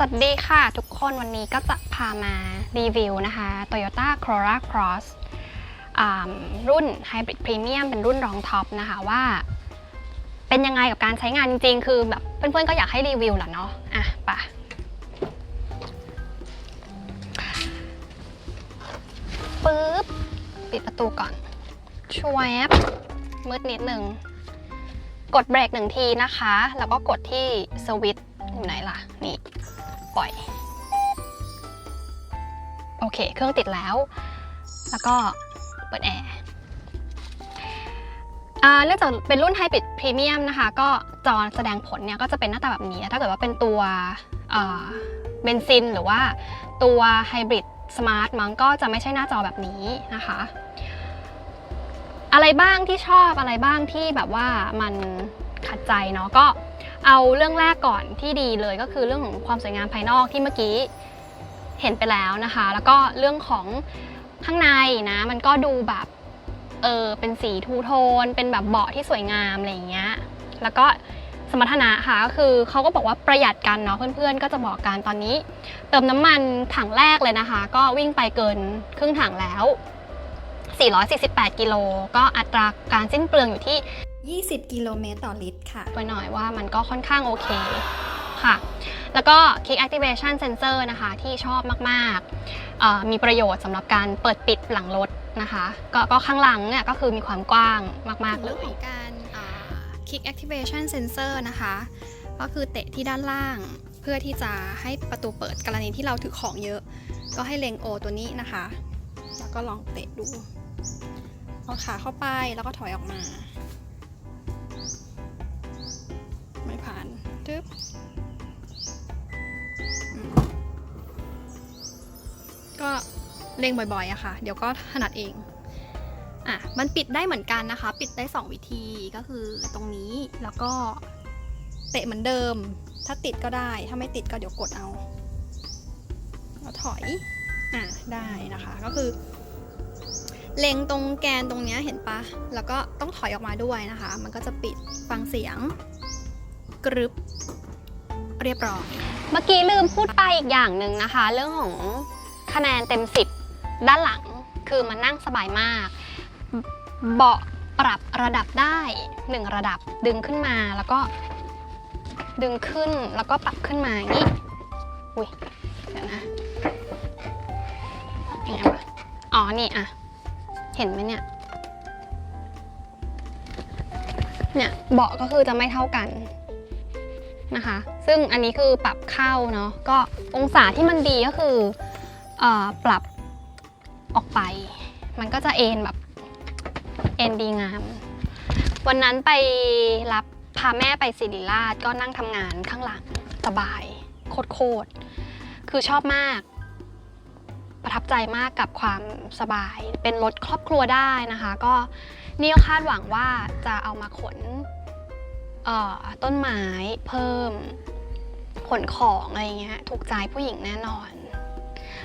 สวัสดีค่ะทุกคนวันนี้ก็จะพามารีวิวนะคะ Toyota Corolla Cross อ่ารุ่น Hybrid Premium เป็นรุ่นรองท็อปนะคะว่า เป็นยังไงกับการใช้งานจริงๆ คือแบบเพื่อนๆก็อยากให้รีวิวแหละเนาะอะปะปึ๊บ ปิดประตูก่อนชวบมืดนิดหนึ่ง กดเบรกหนึ่งทีนะคะ แล้วก็กดที่สวิตช์อยู่ไหนล่ะ นี่ ปล่อย โอเค เครื่องติดแล้ว แล้วก็เปิดแอร์เนื่องจากเป็นรุ่นไฮบริดพรีเมียมนะคะ ก็จอแสดงผลเนี่ยก็จะเป็นหน้าตาแบบนี้ ถ้าเกิดว่าเป็นตัวเอ่อเบนซินหรือว่าตัวไฮบริดสมาร์ทมั้งก็จะไม่ใช่หน้าจอแบบนี้นะคะ อะไรบ้างที่ชอบอะไรบ้างที่แบบว่ามันขัดใจเนาะก็ เอาเรื่องแรกก่อนที่ดีเลยก็คือเรื่องของความสวยงามภายนอกที่เมื่อกี้เห็นไปแล้วนะคะ แล้วก็เรื่องของข้างในนะมันก็ดูแบบเออเป็นสีทูโทน เป็นแบบเบาะที่สวยงามอะไรอย่างเงี้ยแล้วก็สมรรถนะค่ะก็คือเขาก็บอกว่าประหยัดกันเนาะเพื่อนๆ ก็จะบอกกันตอนนี้ เติมน้ำมันถังแรกเลยนะคะ ก็วิ่งไปเกินครึ่งถังแล้ว 448 กิโลก็อัตราการสิ้นเปลืองอยู่ที่ 20 กิโลเมตรต่อลิตรค่ะไปหน่อยว่ามันก็ค่อนข้างโอเคค่ะ แล้วก็ Kick Activation Sensor นะคะที่ชอบมากๆเอ่อมีประโยชน์สำหรับการเปิดปิดหลังรถนะคะก็ก็ข้างหลังเนี่ยก็คือมีความกว้างมาก ๆ เลเรื่องยของการอ่า Kick Activation Sensor นะคะ ก็คือเตะที่ด้านล่าง เพื่อที่จะให้ประตูเปิดกรณีที่เราถือของเยอะ ก็ให้เล็งโอตัวนี้นะคะ แล้วก็ลองเตะดูเอาขาเข้าไปแล้วก็ถอยออกมา ไม่ผ่านทึบก็เล็งบ่อยๆอะค่ะ เดี๋ยวก็ถนัดเอง อะ มันปิดได้เหมือนกันนะคะ ปิดได้ 2 วิธีก็คือตรงนี้แล้วก็เตะเหมือนเดิม ถ้าติดก็ได้ ถ้าไม่ติดก็เดี๋ยวกดเอาแล้วถอย อะ ได้นะคะ ก็คือเล็งตรงแกนตรงเนี้ยเห็นปะ แล้วก็ต้องถอยออกมาด้วยนะคะ มันก็จะปิดฟังเสียง กรึบเรียบร้อย เมื่อกี้ลืมพูดไปอีกอย่างหนึ่งนะคะ เรื่องของคะแนนเต็ม 10 ด้านหลังคือมันนั่งสบายมาก เบาะปรับระดับได้1ระดับดึงขึ้นมาแล้วก็ ดึงขึ้นแล้วก็ปรับขึ้นมาอย่างนี้อุ้ยเดี๋ยวนะยังไงวะอ๋อนี่อะเห็นไหมเนี่ยเนี่ยเบาะก็คือจะไม่เท่ากัน นะคะ ซึ่งอันนี้คือปรับเข้าเนาะก็องศาที่มันดีก็คืออปรับออกไป มันก็จะเอ็นแบบเอ็นดีงาม วันนั้นไปรับพาแม่ไปศิริราชก็นั่งทำงานข้างหลังสบายโคตรๆคือชอบมาก ประทับใจมากกับความสบาย เป็นรถครอบครัวได้นะคะ ก็นี่ก็คาดหวังว่าจะเอามาขน ต้นไม้เพิ่มขนของอะไรเงี้ยถูกใจผู้หญิงแน่นอน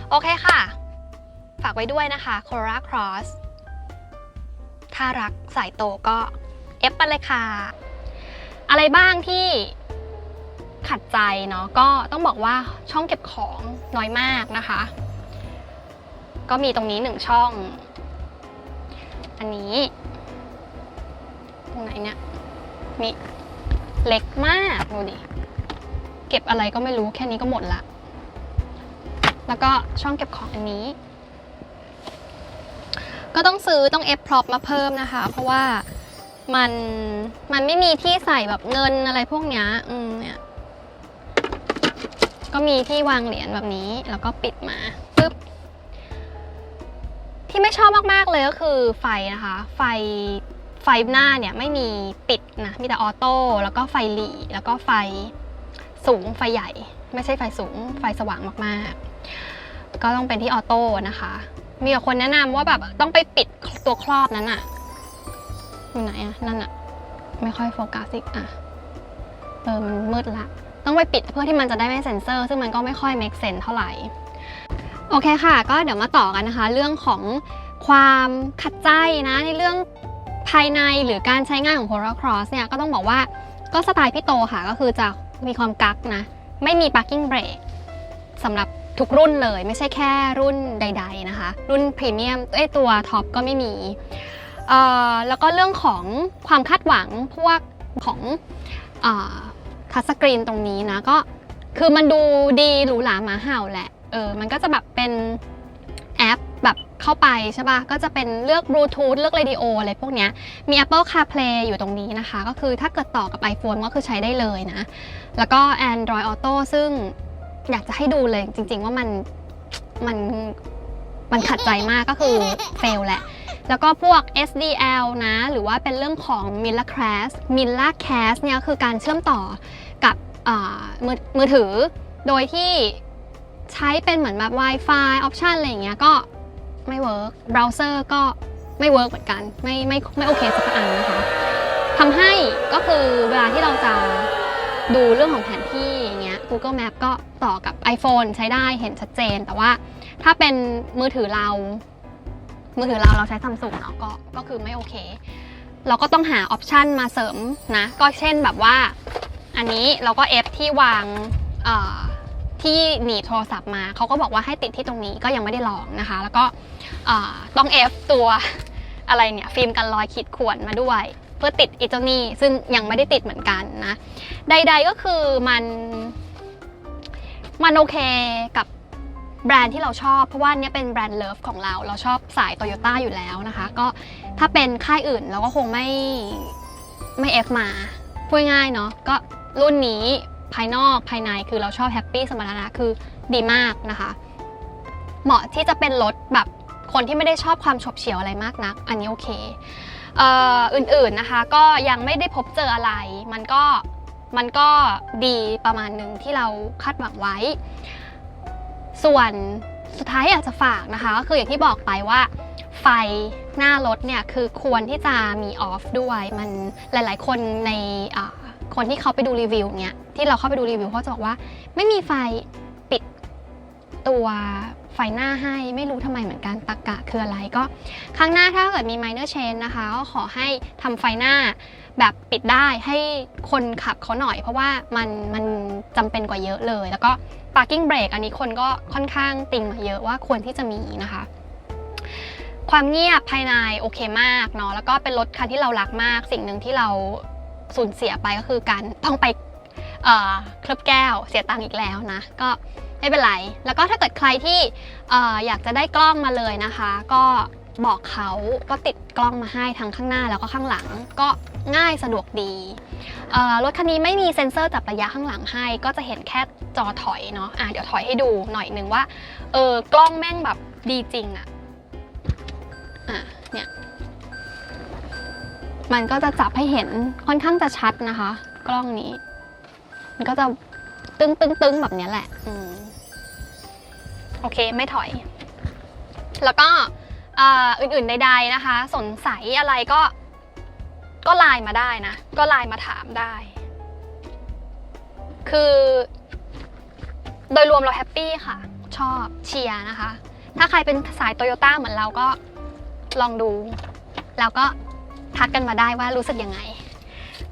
โอเคค่ะ ฝากไว้ด้วยนะคะ Cora Cross ถ้ารักสายโตก็เอฟไปเลยค่ะ อะไรบ้างที่ขัดใจเนาะก็ต้องบอกว่าช่องเก็บของน้อยมากนะคะ ก็มีตรงนี้หนึ่งช่อง อันนี้ ตรงไหนเนี่ยนี่ เล็กมากดูดิ เก็บอะไรก็ไม่รู้แค่นี้ก็หมดละ แล้วก็ช่องเก็บของอันนี้ ก็ต้องซื้อต้องเอฟพร็อพมาเพิ่มนะคะ เพราะว่ามันมันไม่มีที่ใส่แบบเงินอะไรพวกเนี้ยอืมเนี่ยก็มีที่วางเหรียญแบบนี้แล้วก็ปิดมาปึ๊บที่ไม่ชอบมากๆเลยก็คือไฟนะคะ ไฟ ไฟหน้าเนี่ยไม่มีปิดนะมีแต่ออโต้แล้วก็ไฟหลีแล้วก็ไฟสูงไฟใหญ่ ไม่ใช่ไฟสูง ไฟสว่างมากๆ ก็ต้องเป็นที่ออโต้นะคะ มีคนแนะนำว่าแบบต้องไปปิดตัวครอบนั้นอะอยู่ไหนอะนั่นอะไม่ค่อยโฟกัสอีกอะเออมันมืดละ ต้องไปปิดเพื่อที่มันจะได้ไม่เซ็นเซอร์ ซึ่งมันก็ไม่ค่อย make sense เท่าไหร่ โอเคค่ะ ก็เดี๋ยวมาต่อกันนะคะ เรื่องของความขัดใจนะในเรื่อง ภายในหรือการใช้งานของ Cora Cross เนี่ยก็ต้องบอกว่าก็สไตล์พี่โตค่ะ ก็คือจะมีความกักนะ ไม่มี parking brake สำหรับทุกรุ่นเลยไม่ใช่แค่รุ่นใด ๆนะคะ รุ่นพรีเมียมเอ้ตัวท็อปก็ไม่มีแล้วก็เรื่องของความคาดหวังพวกของทัชสกรีนตรงนี้นะก็คือมันดูดีหรูหรามาเห่าแหละเออมันก็จะแบบเป็น เข้าไปใช่ปะ่ะ ก็จะเป็นเลือกบลูทูธเลือกเรดิโออะไรพวกเนี้ย มี Apple CarPlay อยู่ตรงนี้นะคะ ก็คือถ้าเกิดต่อกับ iPhone ก็คือใช้ได้เลยนะ แล้วก็ Android Auto ซึ่งอยากจะให้ดูเลยจริง ๆ ว่ามันมันมันขัดใจมากก็คือเฟลแหละ แล้วก็พวก SDL นะ หรือว่าเป็นเรื่องของ m i l l a c a s m i l l a c a s เนี่ยคือการเชื่อมต่อกับมือมือถือ โดยที่ใช้เป็นเหมือนแบบ Wi-Fi option อะไรอย่างเงี้ยก็ ไม่เวิร์กเบราว์เซอร์ก็ไม่เวิร์กเหมือนกัน ไม่ไม่ไม่โอเคสักอันนะคะทำให้ก็คือเวลาที่เราจะดูเรื่องของแผนที่อย่างเงี้ย Google Map ก็ต่อกับ iPhone ใช้ได้เห็นชัดเจน แต่ว่าถ้าเป็นมือถือเรา มือถือเราเราใช้ซัมซุงเนาะก็ก็คือไม่โอเค เราก็ต้องหาออปชันมาเสริมนะ ก็เช่นแบบว่า อันนี้เราก็เอฟที่วางเอ่อ ที่หนีบโทรศัพท์มาเขาก็บอกว่าให้ติดที่ตรงนี้ก็ยังไม่ได้ลองนะคะ แล้วก็ต้องเอฟตัวอะไรเนี่ยฟิล์มกันรอยขีดข่วนมาด้วย เพื่อติดอีเจ้านี่ซึ่งยังไม่ได้ติดเหมือนกันนะใด ๆก็คือมันมันโอเคกับแบรนด์ที่เราชอบ เพราะว่าเนี้ยเป็นแบรนด์เลิฟของเราเราชอบสายโตโยต้าอยู่แล้วนะคะ ก็ถ้าเป็นค่ายอื่นเราก็คงไม่ไม่เอฟมาพูดง่ายเนาะก็รุ่นนี้ ภายนอกภายในคือเราชอบแฮปปี้สมรรถนะคือดีมากนะคะ เหมาะที่จะเป็นรถแบบคนที่ไม่ได้ชอบความฉบเฉี่ยวอะไรมากนัก อันนี้โอเคเอ,อื่นๆนะคะก็ยังไม่ได้พบเจออะไร มันก็มันก็ดีประมาณหนึ่งที่เราคาดหวังไว้ ส่วนสุดท้ายอยากจะฝากนะคะก็คืออย่างที่บอกไปว่า ไฟหน้ารถเนี่ยคือควรที่จะมีออฟด้วย มันหลายๆคนใน คนที่เขาไปดูรีวิวเนี่ยที่เราเข้าไปดูรีวิวเขาจะบอกว่า ไม่มีไฟปิดตัวไฟหน้าให้ไม่รู้ทำไมเหมือนกันตะกกะคืออะไรก็ข้างหน้าถ้าเกิดมี minor change นะคะก็ขอให้ทำไฟหน้าแบบปิดได้ให้คนขับเขาหน่อย เพราะว่ามันมันจำเป็นกว่าเยอะเลย แล้วก็ parking brake อันนี้คนก็ค่อนข้างติงมาเยอะว่าควรที่จะมีนะคะ ความเงียบภายในโอเคมากเนาะแล้วก็เป็นรถคันที่เรารักมาก สิ่งหนึ่งที่เรา สูญเสียไปก็คือการต้องไปเคลือบแก้วเสียตังค์อีกแล้วนะ ก็ไม่เป็นไร แล้วก็ถ้าเกิดใครที่ออยากจะได้กล้องมาเลยนะคะ ก็บอกเขาก็ติดกล้องมาให้ทั้งข้างหน้าแล้วก็ข้างหลังก็ง่ายสะดวกดีรถคันนี้ไม่มีเซ็นเซอร์จับระยะข้างหลังให้ ก็จะเห็นแค่จอถอยเนาะอะเดี๋ยวถอยให้ดูหน่อยนึงว่าเออกล้องแม่งแบบดีจริงอะอะเนี่ย มันก็จะจับให้เห็นค่อนข้างจะชัดนะคะ กล้องนี้ มันก็จะตึ้งตึ้งตึ้งแบบนี้แหละอืมโอเคไม่ถอย แล้วก็อ,อื่นๆใดๆนะคะสนสัยอะไรก็ ก็ไลน์มาได้นะ ก็ไลน์มาถามได้ คือ โดยรวมเราแฮปปี้ค่ะ ชอบเชียร์นะคะ ถ้าใครเป็นสายโตโยต้าเหมือนเราก็ลองดู แล้วก็ ทักกันมาได้ว่ารู้สึกยังไง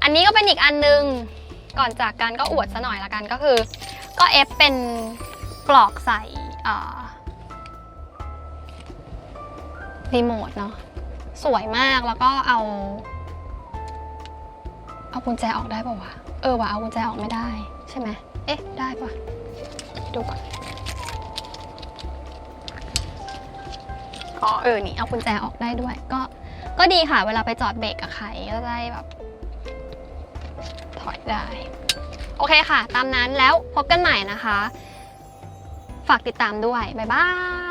อันนี้ก็เป็นอีกอันนึง ก่อนจากกันก็อวดซะหน่อยละกันก็คือ ก็เอฟเป็นปลอกใส่รีโมทเนาะสวยมากแล้วก็เอา เอากุญแจออกได้ป่าวะ เออว่ะเอากุญแจออกไม่ได้ใช่ไหมเอ๊ะ ได้ป่ะ ดูก่อนอ๋อเออ นี่เอากุญแจออกได้ด้วย ก็ ก็ดีค่ะ เวลาไปจอดเบรกกับใครก็ได้แบบถอยได้ โอเคค่ะ ตามนั้นแล้วพบกันใหม่นะคะ ฝากติดตามด้วย บ๊ายบาย